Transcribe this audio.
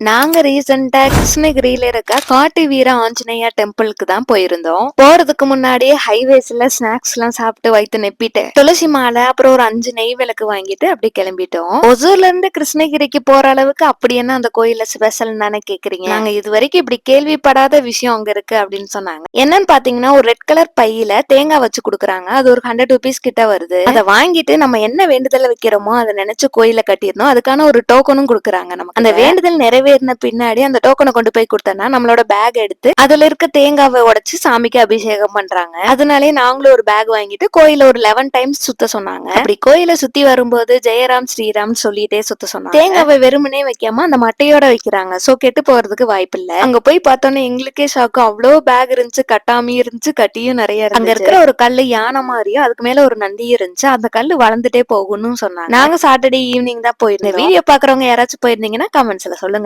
நாங்க ரீசெண்டா கிருஷ்ணகிரியில இருக்க காட்டு வீர ஆஞ்சநேயா டெம்பிளுக்கு தான் போயிருந்தோம். போறதுக்கு முன்னாடியே ஹைவேஸ்ல ஸ்நாக்ஸ் எல்லாம் சாப்பிட்டு வயிற்று நெப்பிட்டு துளசி மாலை அப்புறம் ஒரு அஞ்சு நெய் விளக்கு வாங்கிட்டு அப்படி கிளம்பிட்டோம். ஒசூர்ல இருந்து கிருஷ்ணகிரிக்கு போற அளவுக்கு அப்படி என்ன அந்த கோயில்ல ஸ்பெஷல் தானே கேக்குறீங்க? நாங்க இது வரைக்கும் இப்படி கேள்விப்படாத விஷயம் அங்க இருக்கு அப்படின்னு சொன்னாங்க. என்னன்னு பாத்தீங்கன்னா ஒரு ரெட் கலர் பையில தேங்காய் வச்சு கொடுக்குறாங்க. அது ஒரு ஹண்ட்ரட் ருபீஸ் கிட்ட வருது. அதை வாங்கிட்டு நம்ம என்ன வேண்டுதல வைக்கிறோமோ அதை நினைச்சு கோயில கட்டியிருந்தோம் அதுக்கான ஒரு டோக்கனும் கொடுக்குறாங்க நமக்கு. அந்த வேண்டுதல் நிறைவேறின பின்னாடி அந்த டோக்கனை கொண்டு போய் கொடுத்தோம்னா நம்மளோட பேக் எடுத்து அதுல இருக்க தேங்காவை உடைச்சு சாமிக்கு அபிஷேகம் பண்றாங்க. அதனாலே நாங்களும் ஒரு பேக் வாங்கிட்டு கோயில ஒரு லெவன் டைம்ஸ் சுத்த சொன்னாங்க. அப்படி கோயில சுத்தி வரும்போது ஜெயராம் ஸ்ரீராம் சொல்லிட்டே சுத்த சொன்னாங்க. தேங்காவை வெறுமனே வைக்காம அந்த மட்டையோட வைக்கிறாங்க. சோ கெட்டு போறதுக்கு வாய்ப்பு இல்ல. அங்க போய் பார்த்தோன்னே எங்களுக்கே ஷாக்கும் அவ்வளோ பேக் இருந்துச்சு கட்டாமையும் இருந்துச்சு கட்டியும் நிறைய இருந்துச்சு. அங்க இருக்கிற ஒரு கல்லு யானை மாதிரியும் அதுக்கு மேல ஒரு நந்தியும் இருந்துச்சு. அந்த கல்லு வளர்ந்துட்டே போகும்னு சொன்னாங்க. நாங்க சாட்டர்டே ஈவினிங் தான் போயிருந்தோம். வீடியோ பாக்குறவங்க யாராச்சும் போயிருந்தீங்கன்னா கமெண்ட்ஸ்ல சொல்லுங்க.